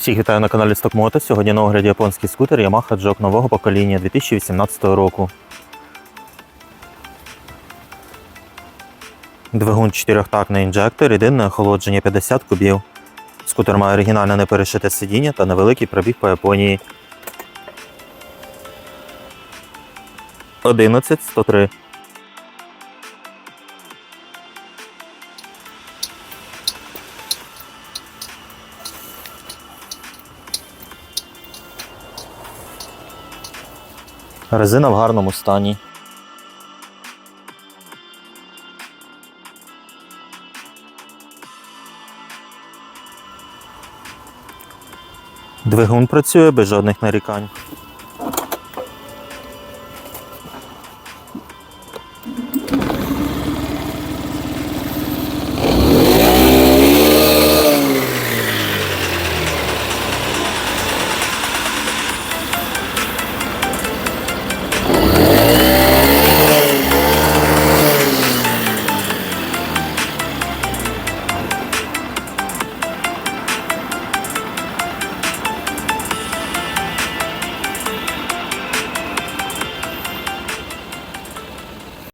Всіх вітаю на каналі Стокмото. Сьогодні на огляді японський скутер Yamaha Jog нового покоління 2018 року. Двигун чотирьохтактний інжектор, єдине охолодження 50 кубів. Скутер має оригінальне неперешите сидіння та невеликий пробіг по Японії. 11103. Резина в гарному стані. Двигун працює без жодних нарікань.